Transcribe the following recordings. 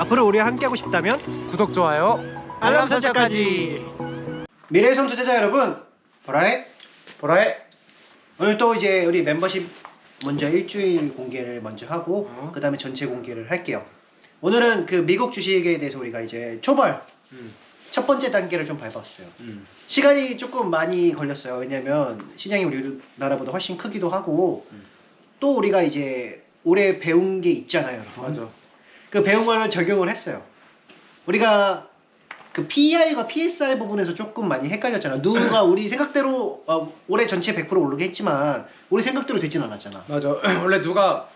앞으로 우리와 함께하고 싶다면 구독 좋아요 알람 설정까지. 미래손 투자자 여러분, 보라의 보라의 오늘 또 이제 우리 멤버십 먼저 일주일 공개를 먼저 하고 어. 그 다음에 전체 공개를 할게요. 오늘은 그 미국 주식에 대해서 우리가 이제 초벌 음, 첫 번째 단계를 좀 밟았어요. 음. 시간이 조금 많이 걸렸어요. 왜냐면 시장이 우리나라보다 훨씬 크기도 하고 음. 또 우리가 이제 올해 배운 게 있잖아요, 여러분. 맞아 그 배운 걸 적용을 했어요. 우리가 그 PER과 PSR 부분에서 조금 많이 헷갈렸잖아. 누가 우리 생각대로 어, 올해 전체 100% 오르게 했지만 우리 생각대로 되진 않았잖아. 맞아 원래 누가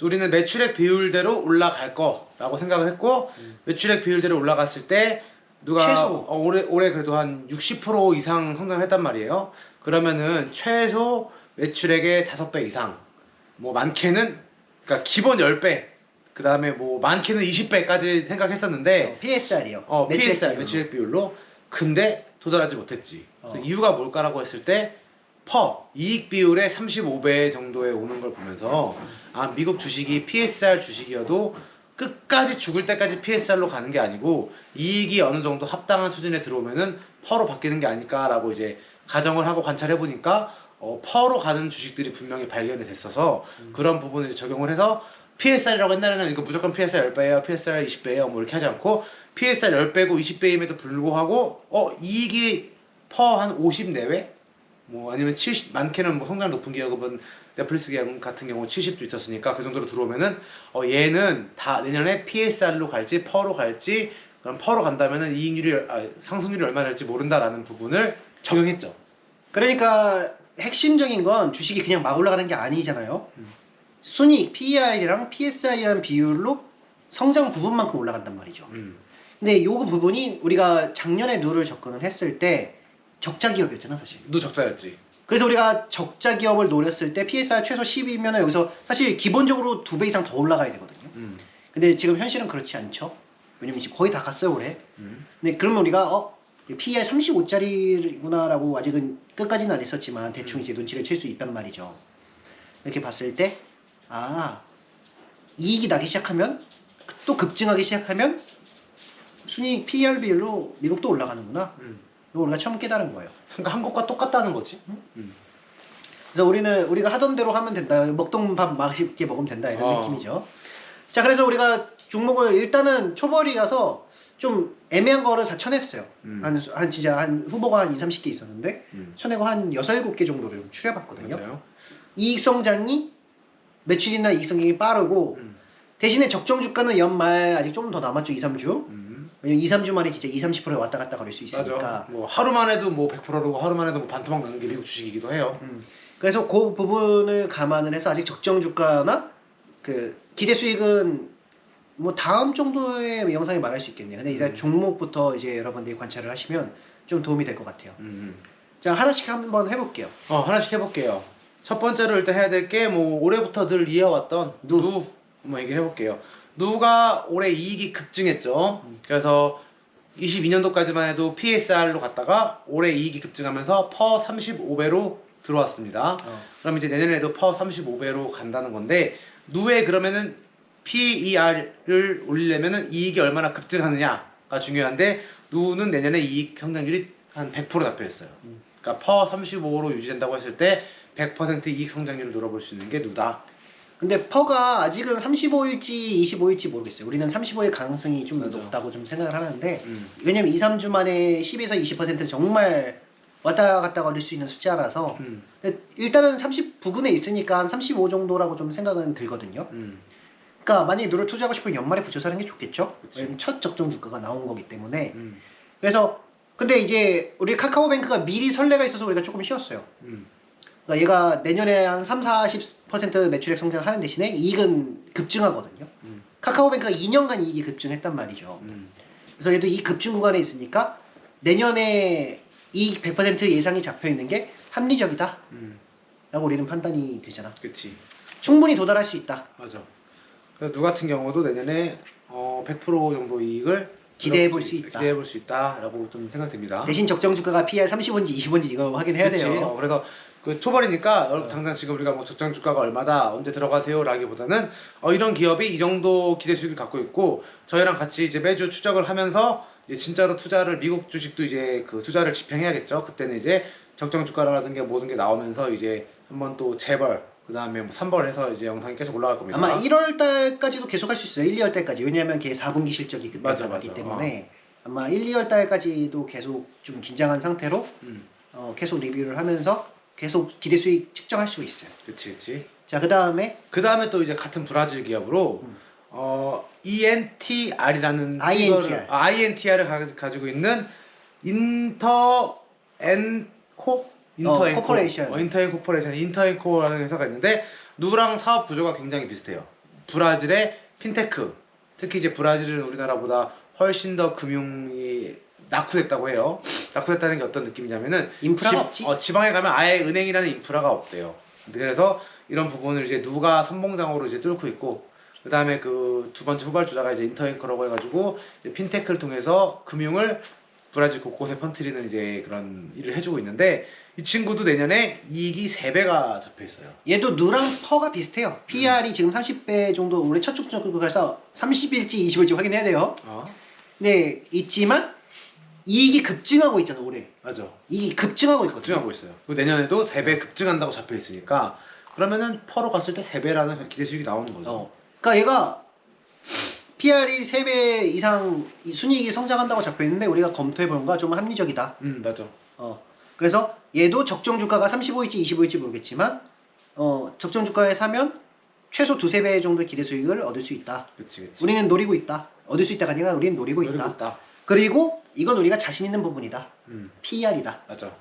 우리는 매출액 비율대로 올라갈 거라고 생각을 했고 매출액 비율대로 올라갔을 때 누가 최소. 어, 올해 올해 그래도 한 60% 이상 성장했단 말이에요. 그러면은 최소 매출액의 5배 이상 뭐 많게는 그러니까 기본 10배 그 다음에 뭐 많게는 20배까지 생각했었는데 PSR이요. 어, PSR 매출액 비율로 근데 도달하지 못했지. 어. 이유가 뭘까라고 했을 때 퍼 이익 비율의 35배 정도에 오는 걸 보면서 아 미국 주식이 PSR 주식이어도 끝까지 죽을 때까지 PSR로 가는 게 아니고 이익이 어느 정도 합당한 수준에 들어오면은 퍼로 바뀌는 게 아닐까라고 이제 가정을 하고 관찰해 보니까 어, 퍼로 가는 주식들이 분명히 발견이 됐어서 그런 부분을 적용을 해서 PSR이라고 옛날에는 이거 무조건 PSR 10배예요, PSR 20배예요, 뭐 이렇게 하지 않고 PSR 10배고 20배임에도 불구하고 어 이익이 퍼 한 50 내외? 뭐 아니면 70 많게는 뭐 성장 높은 기업은 넷플릭스 기업 같은 경우 70도 있었으니까 그 정도로 들어오면은 어 얘는 다 내년에 PSR로 갈지 퍼로 갈지 그럼 퍼로 간다면은 이익률이 아, 상승률이 얼마 될지 모른다라는 부분을 적용했죠. 그러니까 핵심적인 건 주식이 그냥 막 올라가는 게 아니잖아요. 음. 순이익 PER이랑 PSR이라는 비율로 성장 부분만큼 올라간단 말이죠. 음. 근데 요 부분이 우리가 작년에 누를 접근을 했을 때 적자 기업이었잖아, 사실. 누 적자였지. 그래서 우리가 적자 기업을 노렸을 때 PSR 최소 10이면 여기서 사실 기본적으로 두 배 이상 더 올라가야 되거든요. 음. 근데 지금 현실은 그렇지 않죠. 왜냐면 지금 거의 다 갔어요, 올해. 음. 근데 그러면 우리가 어 PER 35짜리구나라고 아직은 끝까지는 안 했었지만 대충 이제 눈치를 챌 수 있단 말이죠. 이렇게 봤을 때 아 이익이 나기 시작하면 또 급증하기 시작하면 순이익 PER 비율로 미국도 올라가는구나. 음. 이거 우리가 처음 깨달은 거예요. 그러니까 한국과 똑같다는 거지. 음. 그래서 우리는 우리가 하던 대로 하면 된다. 먹던 밥 맛있게 먹으면 된다 이런 어. 느낌이죠. 자, 그래서 우리가 종목을 일단은 초벌이라서 좀 애매한 거를 다 쳐냈어요. 음. 한, 수- 한 진짜 한 후보가 한 2, 30개 있었는데 음. 쳐내고 한 6, 7개 정도를 좀 추려봤거든요. 맞아요. 이익 성장이 매출이나 이익 성장이 빠르고 음. 대신에 적정 주가는 연말 아직 좀 더 남았죠. 2, 3주. 음. 왜냐면 2, 3주 만에 진짜 2, 30%에 왔다 갔다 거릴 수 있으니까. 맞아. 뭐 하루만 해도 뭐 100%고 하루만 해도 뭐 반토막 나는 게 미국 주식이기도 해요. 음. 그래서 그 부분을 감안을 해서 아직 적정 주가나 그 기대 수익은 뭐 다음 정도의 영상에 말할 수 있겠네요. 근데 일단 음. 종목부터 이제 여러분들이 관찰을 하시면 좀 도움이 될 것 같아요. 음. 자 하나씩 한번 해볼게요. 어 하나씩 해볼게요. 첫 번째로 일단 해야 될 게 뭐 올해부터 늘 이어왔던 누. 누 한번 얘기를 해볼게요. 누가 올해 이익이 급증했죠. 그래서 22년도까지만 해도 PSR로 갔다가 올해 이익이 급증하면서 퍼 35배로 들어왔습니다. 그럼 이제 내년에도 퍼 35배로 간다는 건데 누에 그러면은 PER을 올리려면은 이익이 얼마나 급증하느냐가 중요한데 누는 내년에 이익 성장률이 한 100% 잡혀 있어요. 그러니까 퍼 35로 유지된다고 했을 때 100% 이익 성장률을 노려볼 수 있는 게 누다. 근데 퍼가 아직은 35일지 25일지 모르겠어요. 우리는 35일 가능성이 좀 맞아. 높다고 좀 생각을 하는데 음. 왜냐면 2, 3주 만에 10에서 20% 정말 왔다 갔다 거릴 수 있는 숫자라서 음. 일단은 30 부근에 있으니까 한 35 정도라고 좀 생각은 들거든요. 음. 그러니까 만약에 누를 투자하고 싶으면 연말에 붙여서 하는 게 좋겠죠. 첫 적정 주가가 나온 거기 때문에. 음. 그래서 근데 이제 우리 카카오뱅크가 미리 선례가 있어서 우리가 조금 쉬었어요. 음. 그러니까 얘가 내년에 한 3, 40% 매출액 성장하는 대신에 이익은 급증하거든요. 음. 카카오뱅크가 2년간 이익이 급증했단 말이죠. 음. 그래서 얘도 이 급증 구간에 있으니까 내년에 이익 100% 예상이 잡혀 있는 게 합리적이다. 음. 라고 우리는 판단이 되잖아. 그치. 충분히 도달할 수 있다. 맞아. 그래서 누 같은 경우도 내년에 어, 100% 정도 이익을 기대해 볼 수 있다. 기대해 볼 수 있다라고 좀 생각됩니다. 대신 적정 주가가 PR 30원지 20원지 이거 확인해야 그치? 돼요. 어, 그래서 그 초벌이니까 여러분 어. 당장 지금 우리가 뭐 적정 주가가 얼마다 언제 들어가세요라기보다는 어, 이런 기업이 이 정도 기대 수익을 갖고 있고 저희랑 같이 이제 매주 추적을 하면서 이제 진짜로 투자를 미국 주식도 이제 그 투자를 집행해야겠죠. 그때는 이제 적정 주가라든가 모든 게 나오면서 이제 한번 또 재벌 그 다음에 뭐 3벌 해서 이제 영상이 계속 올라갈 겁니다. 아마 1월 달까지도 계속 할 수 있어요. 1, 2월 달까지. 왜냐하면 걔 4분기 실적이 그때 맞아, 나기 맞아. 때문에 아마 1, 2월 달까지도 계속 좀 긴장한 상태로 음, 어, 계속 리뷰를 하면서 계속 기대 수익 측정할 수 있어요. 그치 그치. 자, 그 다음에 그 다음에 또 이제 같은 브라질 기업으로 음. 어 ENTR이라는 INTR. 아, INTR을 가지고 있는 인터 엔코 인터엔코 코퍼레이션. 어, 인터엔코퍼레이션 인터엔코라는 회사가 있는데 누구랑 사업 구조가 굉장히 비슷해요. 브라질의 핀테크 특히 이제 브라질은 우리나라보다 훨씬 더 금융이 낙후됐다고 해요. 낙후됐다는 게 어떤 느낌이냐면은 인프라가 지- 없지. 어, 지방에 가면 아예 은행이라는 인프라가 없대요. 그래서 이런 부분을 이제 누가 선봉장으로 이제 뚫고 있고 그 다음에 그 두 번째 후발주자가 이제 인터앵커라고 해가지고 이제 핀테크를 통해서 금융을 브라질 곳곳에 퍼뜨리는 이제 그런 일을 해주고 있는데 이 친구도 내년에 이익이 3배가 잡혀 있어요. 얘도 누랑 퍼가 비슷해요. PR이 지금 30배 정도 올해 첫 축적 가서 30일지 20일지 확인해야 돼요. 어? 네, 있지만 이익이 급증하고 있잖아, 올해. 맞아. 이익이 급증하고 있거든요. 급증하고 있어요. 그리고 내년에도 3배 급증한다고 잡혀 있으니까 그러면은 퍼로 갔을 때 3배라는 기대 수익이 나오는 거죠. 어. 그러니까 얘가 PR이 3배 이상 이 순이익이 성장한다고 잡혀 있는데 우리가 검토해 보는 건좀 합리적이다. 음 맞아. 어. 그래서 얘도 적정 주가가 35일지 25일지 모르겠지만 어, 적정 주가에 사면 최소 두세 배 정도 기대 수익을 얻을 수 있다. 그치 그치. 우리는 노리고 있다. 얻을 수 있다가 아니라 우리는 노리고 있다. 노리고 있다. 그리고 이건 우리가 자신 있는 부분이다. 음 PR이다. 맞아.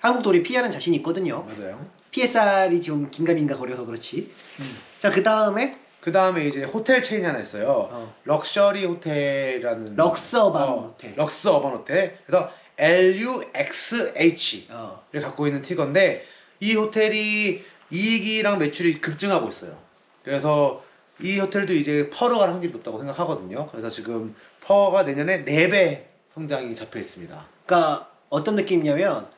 한국도 우리 PR은 자신 있거든요. 맞아요. PSR이 지금 긴가민가 거려서 그렇지. 음. 자, 그 다음에 그 다음에 이제 호텔 체인이 하나 있어요. 어, 럭셔리 호텔이라는 럭스 어반 어, 호텔. 럭스 어반 호텔. 그래서 LUXH를 어, 갖고 있는 티건데 이 호텔이 이익이랑 매출이 급증하고 있어요. 그래서 이 호텔도 이제 퍼로 갈 확률이 높다고 생각하거든요. 그래서 지금 퍼가 내년에 4배 성장이 잡혀 있습니다. 그러니까 어떤 느낌이냐면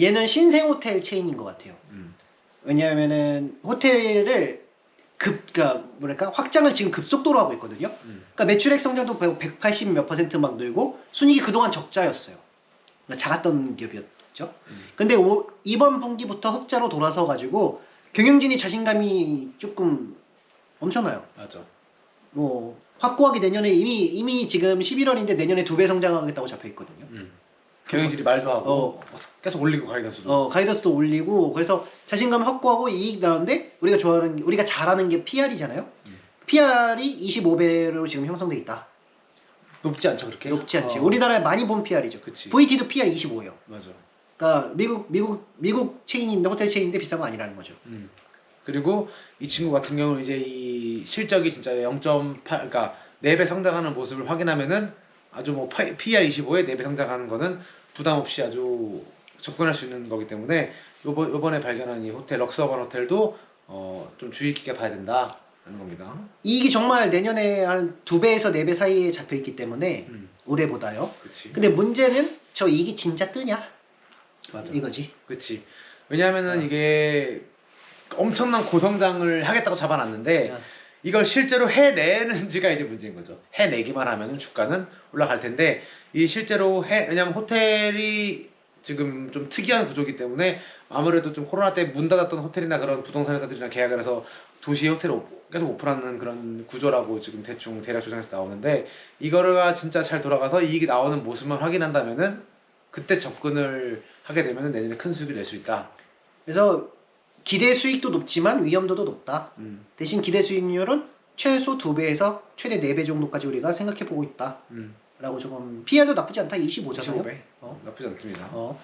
얘는 신생 호텔 체인인 것 같아요. 음. 왜냐하면은 호텔을 급, 그러니까 뭐랄까 확장을 지금 급속도로 하고 있거든요. 음. 그러니까 매출액 성장도 180 몇 퍼센트 막 늘고 순이익이 그동안 적자였어요. 그러니까 작았던 기업이었죠. 음. 근데 오- 이번 분기부터 흑자로 돌아서 가지고 경영진이 자신감이 조금 엄청나요. 맞아. 뭐 확고하게 내년에 이미 이미 지금 11월인데 내년에 두 배 성장하겠다고 잡혀 있거든요. 음. 경영진이 말도 하고 어. 계속 올리고 가이던스도. 어 가이던스도 올리고 그래서 자신감 확고하고 이익 나는데 우리가 좋아하는 게- 우리가 잘하는 게 PR이잖아요. 음. PR이 25배로 지금 형성돼 있다. 높지 않죠 그렇게? 높지 않지. 어. 우리나라에 많이 본 PR이죠. 그치. VT도 PR 25예요. 맞아. 그러니까 미국 미국 미국 체인인데 호텔 체인인데 비싼 거 아니라는 거죠. 음. 그리고 이 친구 같은 경우는 이제 이 실적이 진짜 0.8 그러니까 4배 성장하는 모습을 확인하면은 아주 뭐 PR 25에 4배 성장하는 거는 부담 없이 아주 접근할 수 있는 거기 때문에 요번 요번에 발견한 이 호텔 럭스어반 호텔도 어, 좀 주의 깊게 봐야 된다는 겁니다. 이익이 정말 내년에 한 두 배에서 네 배 사이에 잡혀 있기 때문에 음. 올해보다요. 그렇지. 근데 문제는 저 이익이 진짜 뜨냐 맞아. 이거지. 그렇지. 왜냐하면은 이게 엄청난 고성장을 하겠다고 잡아놨는데 어. 이걸 실제로 해내는지가 이제 문제인 거죠. 해내기만 하면 주가는 올라갈 텐데 이 실제로 해 왜냐면 호텔이 지금 좀 특이한 구조기 때문에 아무래도 좀 코로나 때 문 닫았던 호텔이나 그런 부동산 회사들이랑 계약을 해서 도시 호텔을 오- 계속 오픈하는 그런 구조라고 지금 대충 대략 조정에서 나오는데 이거가 진짜 잘 돌아가서 이익이 나오는 모습만 확인한다면은 그때 접근을 하게 되면은 내년에 큰 수익을 낼 수 있다. 그래서 기대 수익도 높지만 위험도도 높다. 음, 대신 기대 수익률은 최소 두 배에서 최대 네배 정도까지 우리가 생각해 보고 있다. 음. 라고 조금 PR도 나쁘지 않다. 25잖아요. 25배 어. 나쁘지 않습니다. 어.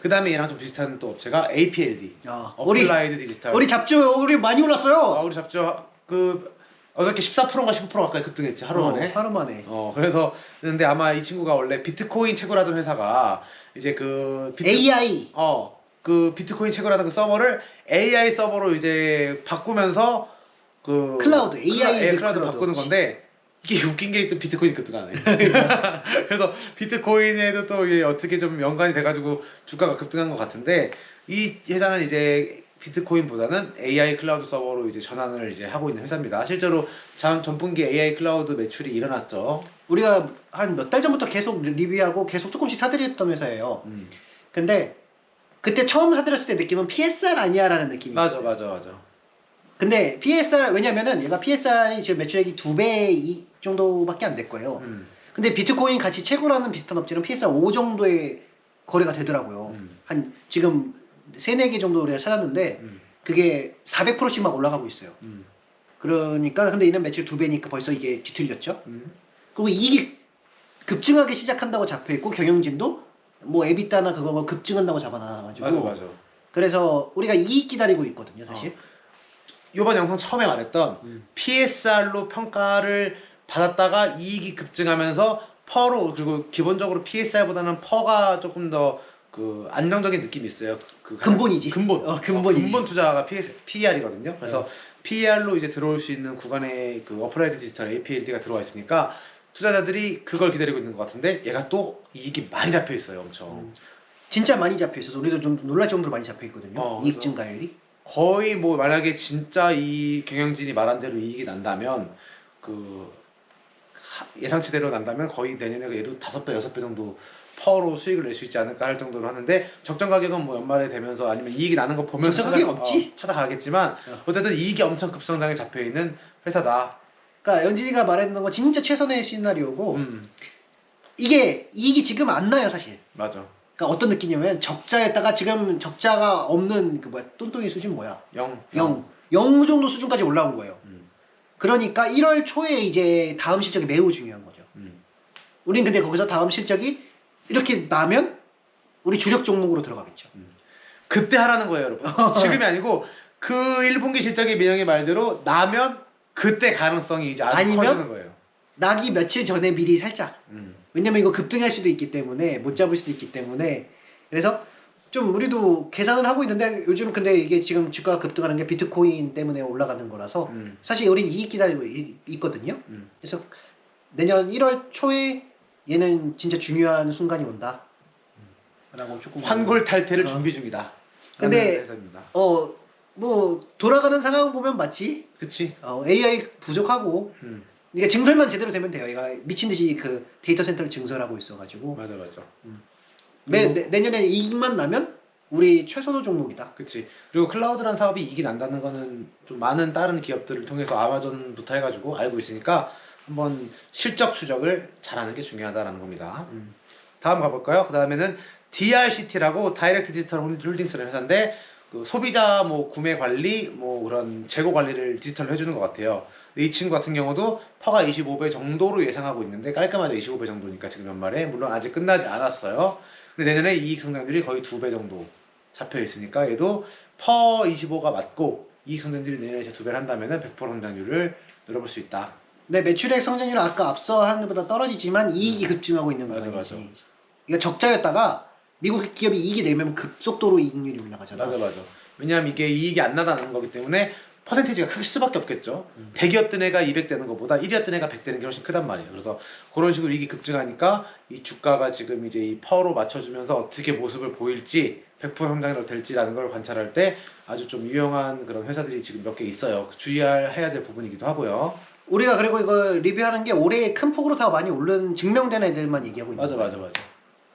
그 다음에 얘랑 좀 비슷한 또 업체가 APLD 야, 우리 어플라이드 디지털 우리 잡죠. 우리 많이 아, 올랐어요. 우리 잡죠 그 어저께 14%인가 15% 가까이 급등했지 하루 어, 만에 하루 만에. 어 그래서 근데 아마 이 친구가 원래 비트코인 채굴하던 회사가 이제 그 비트, AI 어 그 비트코인 채굴하던 그 서버를 AI 서버로 이제 바꾸면서 그 클라우드, AI 클라, 예, 클라우드 클라우드. 바꾸는 건데 이게 웃긴 게 또 비트코인 급등하 네. 그래서 비트코인에도 또 이게 어떻게 좀 연관이 돼가지고 주가가 급등한 것 같은데 이 회사는 이제 비트코인보다는 AI 클라우드 서버로 이제 전환을 이제 하고 있는 회사입니다. 실제로 전 전분기 AI 클라우드 매출이 일어났죠. 우리가 한 몇 달 전부터 계속 리뷰하고 계속 조금씩 사들였던 회사예요. 음. 근데 그때 처음 사들였을 때 느낌은 PSR 아니야라는 느낌이 맞아, 있어요. 맞아, 맞아. 근데 PSR 왜냐면은 얘가 PSR이 지금 매출액이 두 배 정도밖에 안 됐고요. 음. 근데 비트코인 같이 채굴하는 비슷한 업체는 PSR 5 정도의 거래가 되더라고요. 음. 한 지금 세네 개 정도 우리가 찾았는데 음. 그게 400%씩 막 올라가고 있어요. 음. 그러니까 근데 얘는 매출 두 배니까 벌써 이게 뒤틀렸죠. 음. 그리고 이익이 급증하기 시작한다고 잡혀 있고 경영진도 뭐 에비타나 그거 뭐 급증한다고 잡아놔가지고 맞아, 맞아. 그래서 우리가 이익 기다리고 있거든요, 사실. 이번 영상 처음에 말했던 음. PSR로 평가를 받았다가 이익이 급증하면서 퍼로 그리고 기본적으로 PSR보다는 퍼가 조금 더 그 안정적인 느낌이 있어요. 그 근본이지. 근본. 어, 근본이지. 근본 투자가 PS, PER이거든요. 그래서 어. PER로 이제 들어올 수 있는 구간에 그 어플라이드 디지털 APLD가 들어와 있으니까 투자자들이 그걸 기다리고 있는 것 같은데 얘가 또 이익이 많이 잡혀 있어요, 엄청. 음. 진짜 많이 잡혀 있어서 우리도 좀 놀랄 정도로 많이 잡혀 있거든요. 어, 이익 증가율이. 거의 뭐 만약에 진짜 이 경영진이 말한 대로 이익이 난다면 그 하- 예상치대로 난다면 거의 내년에 얘도 다섯 배 여섯 배 정도 퍼로 수익을 낼 수 있지 않을까 할 정도로 하는데 적정 가격은 뭐 연말에 되면서 아니면 이익이 나는 거 보면서 없지. 어, 찾아가겠지만 어. 어쨌든 이익이 엄청 급성장에 잡혀 있는 회사다. 그러니까 연진이가 말했던 건 진짜 최선의 시나리오고 음 이게 이익이 지금 안 나요, 사실. 맞아. 그러니까 어떤 느낌이냐면 적자였다가 지금 적자가 없는 그 뭐야 똔똔이 수준 뭐야? 영. 0. 0 정도 수준까지 올라온 거예요. 음, 그러니까 1월 초에 이제 다음 실적이 매우 중요한 거죠. 음. 우린 근데 거기서 다음 실적이 이렇게 나면 우리 주력 종목으로 들어가겠죠. 그때 하라는 거예요, 여러분. 지금이 아니고 그 1분기 실적이 민영의 말대로 나면 그때 가능성이 이제 아주 아니면? 커지는 거예요. 나기 며칠 전에 미리 살짝. 음. 왜냐면 이거 급등할 수도 있기 때문에 못 잡을 수도 있기 때문에 그래서 좀 우리도 계산을 하고 있는데 요즘 근데 이게 지금 주가가 급등하는 게 비트코인 때문에 올라가는 거라서 음. 사실 우린 이익 기다리고 이- 있거든요. 음. 그래서 내년 1월 초에 얘는 진짜 중요한 순간이 온다. 라고 조금 환골 탈퇴를 어. 준비 중이다. 근데- 라는 회사입니다. 어, 뭐 돌아가는 상황 보면 맞지. 그치? 어, AI 부족하고 음. 이게 증설만 제대로 되면 돼요. 얘가 미친 듯이 그 데이터 센터를 증설하고 있어가지고 맞아 맞아. 매, 그리고- 내, 내년에 이익만 나면 우리 최선호 종목이다. 그치. 그리고 클라우드란 사업이 이익이 난다는 거는 좀 많은 다른 기업들을 통해서 아마존부터 해가지고 알고 있으니까 한번 실적 추적을 잘하는 게 중요하다라는 겁니다. 음. 다음 가볼까요? 그 다음에는 DRCT라고 다이렉트 디지털 홀딩스라는 회사인데 그 소비자 뭐 구매 관리 뭐 그런 재고 관리를 디지털로 해주는 것 같아요. 이 친구 같은 경우도 퍼가 25배 정도로 예상하고 있는데 깔끔하죠 25배 정도니까 지금 연말에 물론 아직 끝나지 않았어요. 근데 내년에 이익 성장률이 거의 두배 정도 잡혀 있으니까 얘도 퍼 25가 맞고 이익 성장률이 내년에 두 배를 한다면은 100% 성장률을 늘어볼 수 있다. 네, 매출액 성장률은 아까 앞서 하는 것보다 떨어지지만 이익이 급증하고 있는 음. 맞아. 맞아. 이거 적자였다가 미국 기업이 이익이 내면 급속도로 이익률이 올라가잖아. 맞아 맞아. 왜냐하면 이게 이익이 안 나다는 거기 때문에 퍼센티지가 클 수밖에 없겠죠. 음. 100이었던 애가 200 되는 것보다 1이었던 애가 100 되는 게 훨씬 크단 말이에요. 그래서 그런 식으로 이익이 급증하니까 이 주가가 지금 이제 이 퍼로 맞춰주면서 어떻게 모습을 보일지 100% 성장을 될지라는 걸 관찰할 때 아주 좀 유용한 그런 회사들이 지금 몇 개 있어요. 주의할 해야 될 부분이기도 하고요. 우리가 그리고 이거 리뷰하는 게 올해 큰 폭으로 다 많이 오른 증명된 애들만 얘기하고 있는 맞아 거야. 맞아 맞아.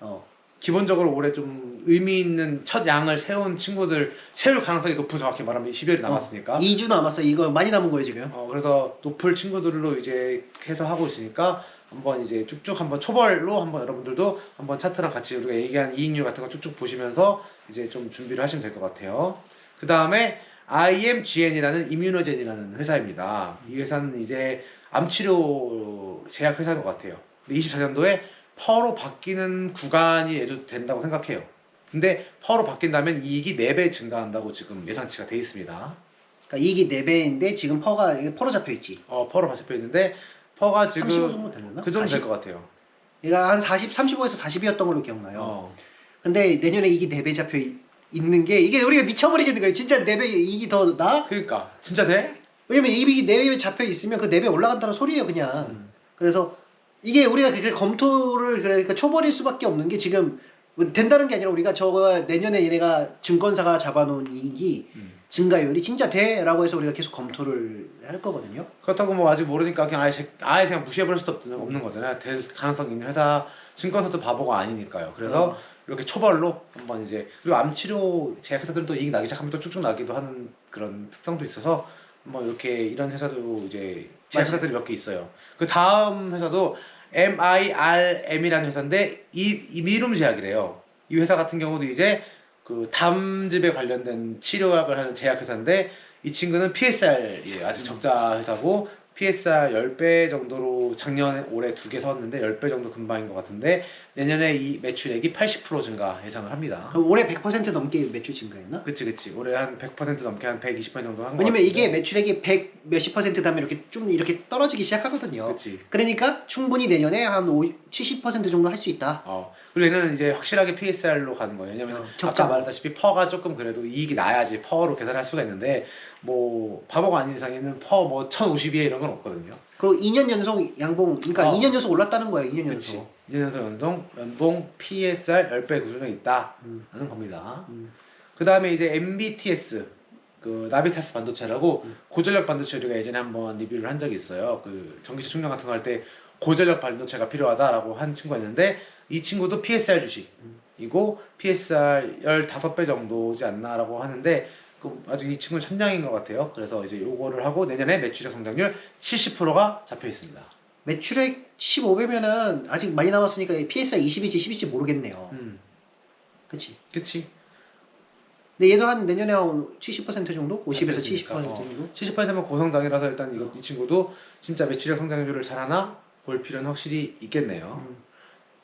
어. 기본적으로 올해 좀 의미 있는 첫 양을 세운 친구들 세울 가능성이 높은 정확히 말하면 12월이 남았으니까 2주 남았어. 이거 많이 남은 거예요, 지금. 어, 그래서 높을 친구들로 이제 해서 하고 있으니까 한번 이제 쭉쭉 한번 초벌로 한번 여러분들도 한번 차트랑 같이 우리가 얘기한 이익률 같은 거 쭉쭉 보시면서 이제 좀 준비를 하시면 될 것 같아요. 그 다음에 IMGN이라는 이뮤노젠이라는 회사입니다. 이 회사는 이제 암치료 제약 회사인 것 같아요. 근데 24년도에 퍼로 바뀌는 구간이 예도 된다고 생각해요. 근데 퍼로 바뀐다면 이익이 4배 증가한다고 지금 예상치가 돼 있습니다. 그러니까 이익이 4배인데 지금 퍼가 이게 퍼로 잡혀 있지. 어, 퍼로 잡혀 있는데 퍼가 지금 35 정도 되려나? 그 정도 40? 될것 같아요. 얘가 한 40, 35에서 40이었던 걸로 기억나요. 어. 근데 내년에 이익이 4배 잡혀 있, 있는 게 이게 우리가 미쳐버리겠는 거예요. 진짜 4배 이익이 더 나? 그러니까 진짜 돼? 왜냐면 이익이 4배 잡혀 있으면 그 4배 올라간다는 소리예요, 그냥. 음. 그래서 이게 우리가 그렇게 검토를 그러니까 초벌일 수밖에 없는 게 지금 뭐 된다는 게 아니라 우리가 저거 내년에 얘네가 증권사가 잡아놓은 이익이 음. 증가율이 진짜 돼라고 해서 우리가 계속 검토를 할 거거든요. 그렇다고 뭐 아직 모르니까 그냥 아예, 제- 아예 그냥 무시해버릴 수도 없- 없는 거잖아요. 될 가능성 있는 회사 증권사도 바보가 아니니까요. 그래서 어. 이렇게 초벌로 한번 이제 그리고 암 치료 제약회사들도 이익 나기 시작하면 또 쭉쭉 나기도 하는 그런 특성도 있어서 뭐 이렇게 이런 회사도 이제 제약회사들이 몇 개 있어요. 그 다음 회사도 MIRM이라는 회사인데 이, 이 미룸 제약이래요. 이 회사 같은 경우도 이제 그 담즙에 관련된 치료약을 하는 제약회사인데 이 친구는 PSR이에요. 아직 적자 회사고 PSR 10배 정도로 작년에 올해 두개 사왔는데 10배 정도 금방인 것 같은데 내년에 이 매출액이 80% 증가 예상을 합니다. 그럼 올해 100% 넘게 매출 증가했나? 그치 그치 올해 한 100% 넘게 한 120배 정도 한거 왜냐면 이게 매출액이 100 몇십 퍼센트 다음에 이렇게 좀 이렇게 떨어지기 시작하거든요. 그치 그러니까 충분히 내년에 한70% 정도 할 수 있다. 어 그리고 얘는 이제 확실하게 PSR로 가는 거예요 왜냐면 어, 아까. 말했다시피 퍼가 조금 그래도 이익이 나야지 퍼로 계산할 수가 있는데 뭐 바보가 아닌 이상에는 퍼뭐 1050이에 이런 건 없거든요 그리고 2년 연속 양봉, 그러니까 어. 2년 연속 올랐다는 거예요. 2년 그치 연속. 연속 연동 연봉 PSR 10배 구조에 있다 음. 하는 겁니다 음. 그 다음에 이제 MBTS 그 나비타스 반도체라고 음. 고전력 반도체 우리가 예전에 한번 리뷰를 한 적이 있어요. 그 전기차 충전 같은 거 할 때 고전력 반도체가 필요하다라고 한 친구가 있는데 이 친구도 PSR 주식이고 PSR 15배 정도지 않나라고 하는데 그 아직 이 친구는 천장인 것 같아요. 그래서 이제 요거를 하고 내년에 매출액 성장률 70%가 잡혀 있습니다. 매출액 15배면은 아직 많이 남았으니까 PSR 20일지 10일지 모르겠네요. 음, 그치? 그치. 근데 얘도 한 내년에 한 70% 정도? 50에서 70% 잡혔으니까. 어. 정도? 70%면 고성장이라서 일단 이거 이 친구도 진짜 매출액 성장률을 잘하나 볼 필요는 확실히 있겠네요. 음.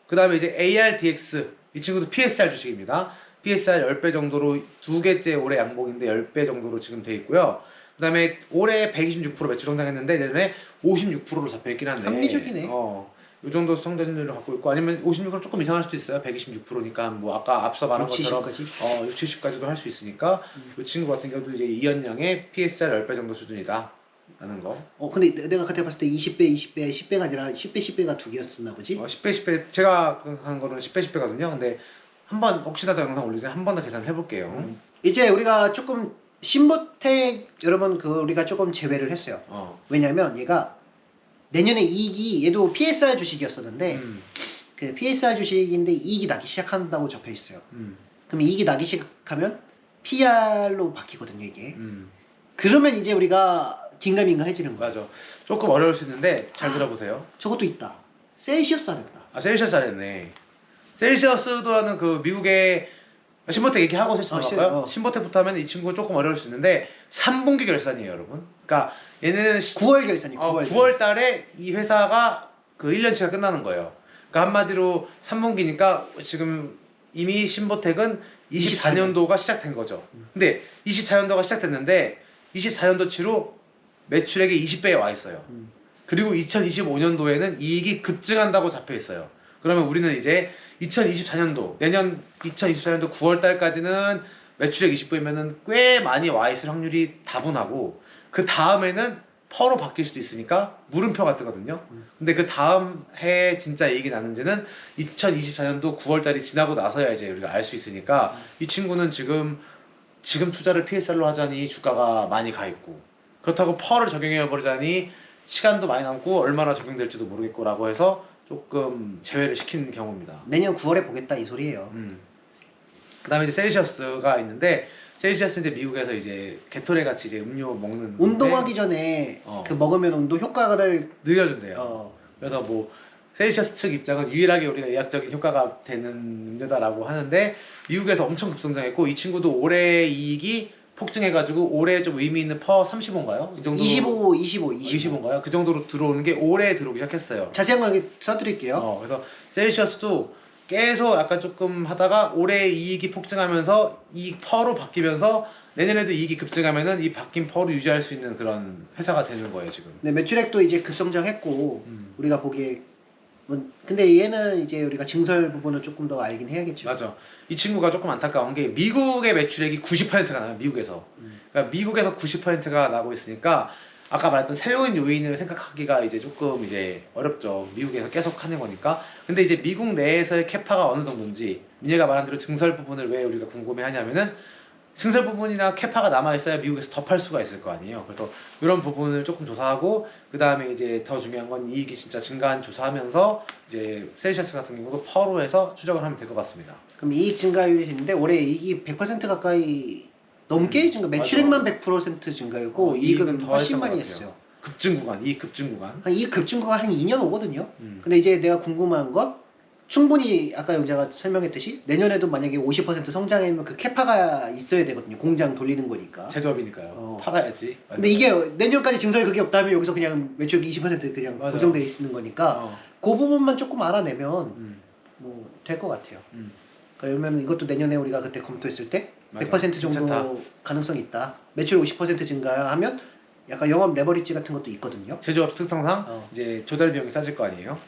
그 다음에 이제 ARDX 이 친구도 PSR 주식입니다. PSR 10배 정도로 두 개째 올해 양봉인데 10배 정도로 지금 돼 있고요. 그 다음에 올해 126% 매출 성장했는데 내년에 56%로 잡혀 있긴 한데 합리적이네. 어, 이 정도 성장률을 갖고 있고 아니면 56% 조금 이상할 수도 있어요. 126%니까 뭐 아까 앞서 말한 6, 것처럼 70까지? 어, 6, 70까지도 할 수 있으니까 음. 이 친구 같은 경우도 이제 이연량의 PSR 10배 정도 수준이다. 라는 거. 어 근데 내- 내가 그때 봤을 때 20배, 20배, 10배가 아니라 10배, 10배가 두 개였었나 보지? 어, 10배 10배 제가 한 거는 10배 10배거든요. 근데 한번 혹시나 더 영상 올리기 전에 한번 더 계산을 해볼게요. 음. 이제 우리가 조금 신보텍 여러분 그 우리가 조금 제외를 했어요. 어. 왜냐면 얘가 내년에 이익이 얘도 PSR 주식이었었는데 음, 그 PSR 주식인데 이익이 나기 시작한다고 적혀 있어요. 음, 그럼 이익이 나기 시작하면 PR로 바뀌거든요 이게. 음. 그러면 이제 우리가 긴가민가해지는 거야. 맞아. 조금 어려울 수 있는데 잘 들어보세요. 저것도 있다. 셀시어스 하랬다. 아 셀시어스 하랬네. 셀시어스도 하는 그 미국의 신보텍 얘기하고 셀시어스 어, 실- 넘어갈까요? 어. 신보텍부터 하면 이 친구 조금 어려울 수 있는데 3분기 결산이에요, 여러분. 그러니까 얘네는 시- 9월 결산이 9월. 어, 9월 달에 이 회사가 그 1년치가 끝나는 거예요. 그러니까 한마디로 3분기니까 지금 이미 신보텍은 24년도가 시작된 거죠. 근데 24년도가 시작됐는데 24년도치로 매출액이 20배에 와 있어요. 음. 그리고 2025년도에는 이익이 급증한다고 잡혀 있어요. 그러면 우리는 이제 2024년도 내년 2024년도 9월 달까지는 매출액 20%면은 꽤 많이 와 있을 확률이 다분하고 그 다음에는 퍼로 바뀔 수도 있으니까 물음표가 뜨거든요. 음. 근데 그 다음 해 진짜 이익이 나는지는 2024년도 9월 달이 지나고 나서야 이제 우리가 알 수 있으니까 이 친구는 지금 지금 투자를 PSR로 하자니 주가가 많이 가 있고 그렇다고 퍼를 적용해 버리자니 시간도 많이 남고 얼마나 적용될지도 모르겠고라고 해서 조금 제외를 시키는 경우입니다. 내년 9월에 보겠다 이 소리예요. 음. 그다음에 이제 셀시어스가 있는데 셀시어스 이제 미국에서 이제 게토레 같이 이제 음료 먹는 운동하기 전에 어. 그 먹으면 운동 효과를 느려준대요. 어, 그래서 뭐 셀시어스 측 입장은 유일하게 우리가 의학적인 효과가 되는 음료다라고 하는데 미국에서 엄청 급성장했고 이 친구도 올해 이익이 폭증해가지고 올해 좀 의미 있는 퍼 35인가요? 이 정도 25, 25, 25. 25인가요? 그 정도로 들어오는 게 올해 들어오기 시작했어요. 자세한 거 여기 써드릴게요. 어, 그래서 셀시어스도 계속 약간 조금 하다가 올해 이익이 폭증하면서 이 퍼로 바뀌면서 내년에도 이익이 급증하면은 이 바뀐 퍼로 유지할 수 있는 그런 회사가 되는 거예요 지금. 네, 매출액도 이제 급성장했고 음. 우리가 보기에 뭐, 근데 얘는 이제 우리가 증설 부분을 조금 더 알긴 해야겠죠. 맞아. 이 친구가 조금 안타까운 게 미국의 매출액이 90%가 나요. 미국에서. 음. 그러니까 미국에서 90%가 나고 있으니까 아까 말했던 새로운 요인을 생각하기가 이제 조금 이제 어렵죠. 미국에서 계속 하는 거니까. 근데 이제 미국 내에서의 캐파가 어느 정도인지 민혜가 말한 대로 증설 부분을 왜 우리가 궁금해하냐면은 증설 부분이나 캐파가 남아 있어야 미국에서 더 팔 수가 있을 거 아니에요. 그래서 이런 부분을 조금 조사하고 그 다음에 이제 더 중요한 건 이익이 진짜 증가한 조사하면서 이제 셀시어스 같은 경우도 퍼로 해서 추적을 하면 될 것 같습니다. 그럼 이익 증가율이 있는데 올해 이익이 100% 가까이 넘게 음, 증가, 맞아. 매출액만 100% 증가였고 어, 이익은 더 훨씬 많이. 했어요. 급증 구간, 이익 급증 구간. 한 이익 급증가가 한 2년 오거든요. 음. 근데 이제 내가 궁금한 건 충분히 아까 영자가 설명했듯이 내년에도 만약에 50% 성장하면 그 캐파가 있어야 되거든요. 공장 돌리는 거니까. 제조업이니까요. 어. 팔아야지. 근데 이게 내년까지 증설 그게 없다면 여기서 그냥 매출 20% 그냥 맞아. 고정돼 있는 거니까 어. 그 부분만 조금 알아내면 음. 뭐될 것 같아요. 음. 그러면 이것도 내년에 우리가 그때 검토했을 때 맞아. 100% 정도 괜찮다. 가능성이 있다. 매출 50% 증가하면 약간 영업 레버리지 같은 것도 있거든요. 제조업 특성상 어. 이제 조달 비용이 싸질 거 아니에요.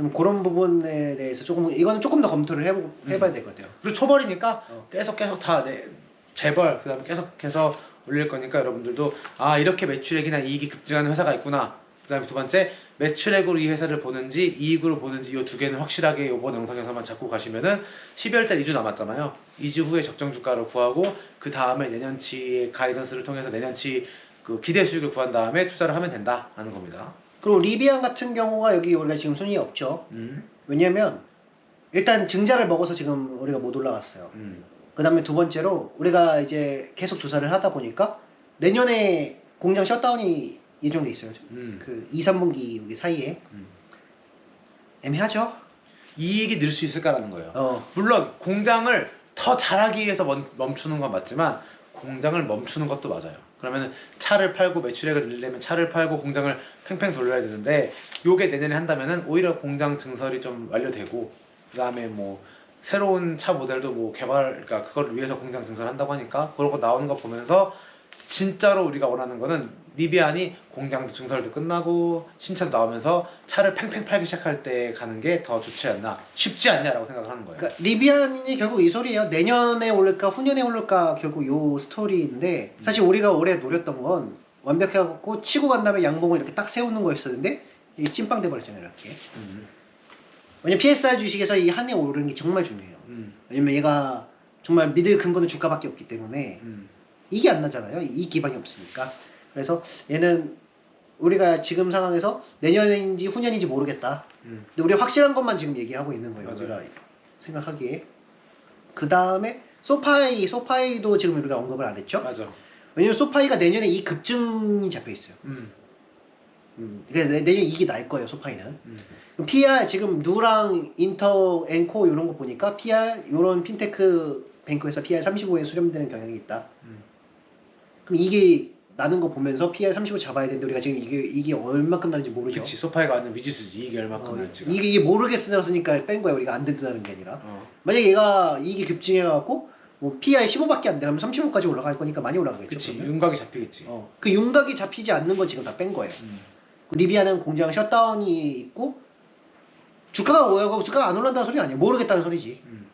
그럼 그런 부분에 대해서 조금 이거는 조금 더 검토를 해보, 해봐야 될 것 같아요. 그리고 초벌이니까 어. 계속 계속 다 내, 재벌 그다음에 계속해서 올릴 거니까 여러분들도 아 이렇게 매출액이나 이익이 급증하는 회사가 있구나. 그다음에 두 번째 매출액으로 이 회사를 보는지 이익으로 보는지 이 두 개는 확실하게 이번 영상에서만 잡고 가시면은 12월 달 2주 남았잖아요. 2주 후에 적정 주가를 구하고 그 다음에 내년치의 가이던스를 통해서 내년치 그 기대 수익을 구한 다음에 투자를 하면 된다 하는 겁니다. 그리고 리비안 같은 경우가 여기 우리가 지금 순위에 없죠. 음. 왜냐면 일단 증자를 먹어서 지금 우리가 못 올라갔어요. 음. 그 다음에 두 번째로 우리가 이제 계속 조사를 하다 보니까 내년에 공장 셧다운이 예정돼 있어요. 음. 그 2, 3분기 여기 사이에 음. 애매하죠. 이익이 늘 수 있을까라는 거예요. 어, 물론 공장을 더 잘하기 위해서 멈, 멈추는 건 맞지만 공장을 멈추는 것도 맞아요. 그러면 차를 팔고 매출액을 늘리려면 차를 팔고 공장을 팽팽 돌려야 되는데 요게 내년에 한다면은 오히려 공장 증설이 좀 완료되고 그다음에 뭐 새로운 차 모델도 뭐 개발 그러니까 그걸 위해서 공장 증설한다고 하니까 그런 거 나오는 거 보면서 진짜로 우리가 원하는 거는 리비안이 공장도 증설도 끝나고 신차도 나오면서 차를 팽팽 팔기 시작할 때 가는 게 더 좋지 않나 쉽지 않냐라고 생각을 하는 거예요. 그러니까 리비안이 결국 이 소리예요. 내년에 오를까 후년에 오를까 결국 요 스토리인데 사실 우리가 올해 노렸던 건 완벽해갖고 치고 간 다음에 양봉을 이렇게 딱 세우는 거였었는데 이게 찐빵 돼버렸잖아요 이렇게. 음, 왜냐면 PSR 주식에서 이 한 해 오르는 게 정말 중요해요. 음, 왜냐면 얘가 정말 믿을 근거는 주가밖에 없기 때문에 음. 이게 안 나잖아요. 이 기반이 없으니까. 그래서 얘는 우리가 지금 상황에서 내년인지 후년인지 모르겠다. 음. 근데 우리 확실한 것만 지금 얘기하고 있는 거예요. 맞아요. 우리가 생각하기에. 그 다음에 소파이, 소파이도 지금 우리가 언급을 안 했죠. 맞아. 왜냐면 소파이가 내년에 이 급증이 잡혀 있어요. 음, 음, 그러니까 내- 내년 이익이 날 거예요. 소파이는. 음. PR 지금 누랑 인터 앵코 이런 거 보니까 PR 이런 핀테크 뱅크에서 PR 35에 수렴되는 경향이 있다. 음. 그럼 이게 나는 거 보면서 PR 35 잡아야 되는데 우리가 지금 이게 이게 얼마큼 나는지 모르죠. 그치 소파에가 아는 미지수지 이익이 얼마큼 어, 날지가. 이게, 이게 모르겠으니까 뺀 거야 우리가 안 된다는 게 아니라 어. 만약에 얘가 이익이 급증해갖고 뭐 PI 15밖에 안 되면 35까지 올라갈 거니까 많이 올라가겠죠. 그치 그러면? 윤곽이 잡히겠지. 어, 그 윤곽이 잡히지 않는 건 지금 다 뺀 거예요. 음. 리비아는 공장 셧다운이 있고 주가가 오르고 주가가 안 올란다는 소리 아니에요. 모르겠다는 소리지. 음.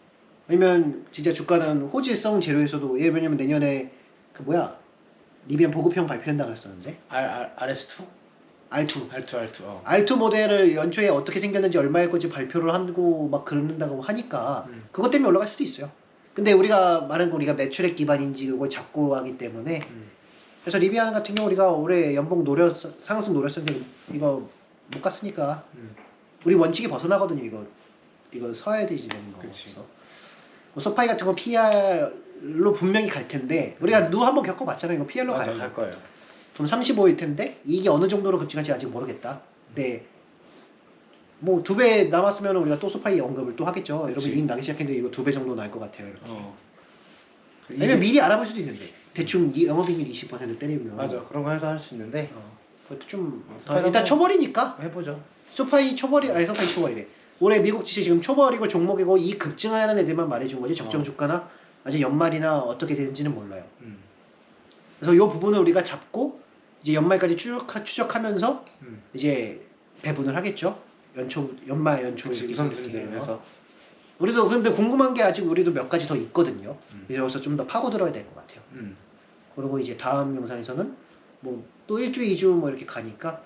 왜냐면 진짜 주가는 호지성 재료에서도 얘 왜냐면 내년에 그 뭐야 리비안 보급형 발표한다고 했었는데 R R RS2? R2 R2 R2. 어. R2 모델을 연초에 어떻게 생겼는지 얼마일 건지 발표를 하고 막 그런다고 하니까 음. 그것 때문에 올라갈 수도 있어요. 근데 우리가 말한 거 우리가 매출액 기반인지 그걸 잡고 하기 때문에 음. 그래서 리비안 같은 경우 우리가 올해 연봉 노렸 상승 노렸었는데 이거 못 갔으니까 음. 우리 원칙이 벗어나거든요 이거 이거 서야 되지 되는 거. 그치. 그래서 뭐 소파이 같은 건 PR 로 분명히 갈 텐데 우리가 누 한번 겪어봤잖아요 이거 맞아 가요. 갈 거예요. 돈 35일 텐데 이게 어느 정도로 급증할지 아직 모르겠다. 근데 뭐두 배 남았으면 우리가 또 소파이 언급을 또 하겠죠. 여러분. 이익 나기 시작했는데 이거 두 배 정도 날 것 같아요. 이렇게. 어. 아니면 미리 알아볼 수도 있는데 대충 이 영업이익률 20% 때리면 맞아 그런 거 해서 할 수 있는데 어, 그것도 좀 어, 일단 뭐- 초벌이니까 해보죠. 소파이 초벌이 아니 소파이 초벌이래. 올해 미국 지시 지금 초벌이고 종목이고 이 급증하는 애들만 말해준 거지 적정 어. 주가나 아직 연말이나 어떻게 되는지는 몰라요. 음. 그래서 이 부분을 우리가 잡고 이제 연말까지 추적 추적하면서 음. 이제 배분을 하겠죠. 연초 연말 연초 그치 해서. 우리도 근데 궁금한 게 아직 우리도 몇 가지 더 있거든요. 음. 그래서 좀 더 파고 들어야 될 것 같아요. 음. 그리고 이제 다음 영상에서는 뭐 또 일주, 이주 뭐 이렇게 가니까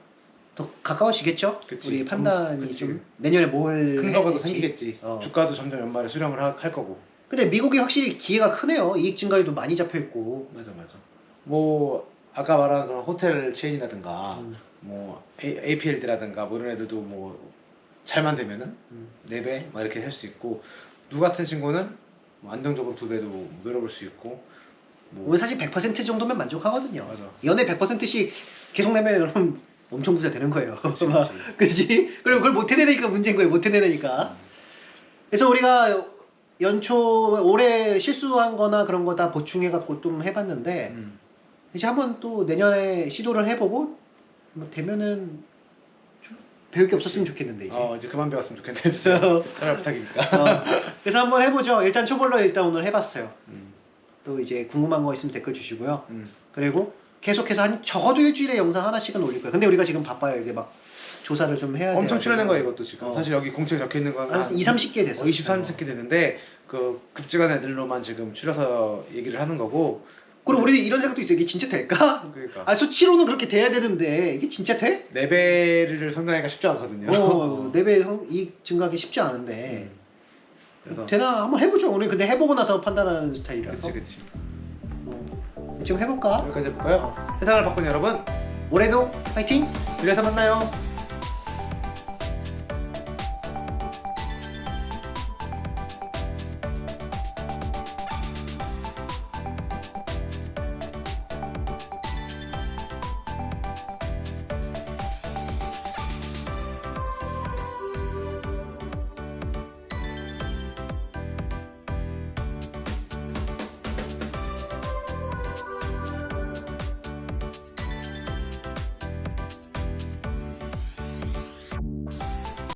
더 가까워지겠죠? 그치. 우리 판단이 음. 좀 내년에 뭘큰 거가 더 해야 될지. 생기겠지. 어. 주가도 점점 연말에 수렴을 하- 할 거고. 근데 미국이 확실히 기회가 크네요. 이익 증가에도 많이 잡혀 있고. 맞아 맞아. 뭐 아까 말한 그런 호텔 체인이라든가 음, 뭐 A, p l d 라든가뭐 이런 애들도 뭐 잘만 되면은 음. 4배 막 이렇게 할 수 있고 누 같은 친구는 뭐 안정적으로 두 배도 늘어볼 수 있고 뭐 사실 100% 정도면 만족하거든요. 맞아. 연애 100%씩 계속 내면 여러분 엄청 부자 되는 거예요. 그치. 그지? 그리고 그걸 못 해내니까 문제인 거예요. 못 해내니까. 그래서 우리가 연초 올해 실수한 거나 그런 거 다 보충해 갖고 좀 해봤는데 음. 이제 한번 또 내년에 시도를 해보고 뭐 되면은 좀 배울 게 없었으면 좋겠는데 이제. 어 이제 그만 배웠으면 좋겠네 진짜 제발 부탁이니까 어, 그래서 한번 해보죠. 일단 초벌로 일단 오늘 해봤어요. 음. 또 이제 궁금한 거 있으면 댓글 주시고요. 음. 그리고 계속해서 한 적어도 일주일에 영상 하나씩은 올릴 거예요. 근데 우리가 지금 바빠요. 이게 막 조사를 좀 해야 돼요. 엄청 출연한 거야 이것도 지금 어. 사실 여기 공책에 적혀 있는 건한 2, 30개 됐어요. 20, 30개 되는데 그 급증한 애들로만 지금 추려서 얘기를 하는 거고 그리고 우리 이런 생각도 있어요. 이게 진짜 될까? 그러니까 아 수치로는 그렇게 돼야 되는데 이게 진짜 돼? 네 배를 성장하기가 쉽지 않거든요 어, 내배 이익 증가하기 쉽지 않은데 음. 그래서 되나 한번 해보죠. 우리 근데 해보고 나서 판단하는 스타일이라서 그치 그치 뭐, 지금 해볼까? 여기까지 해볼까요? 세상을 바꾼 여러분 올해도 파이팅! 그래서 만나요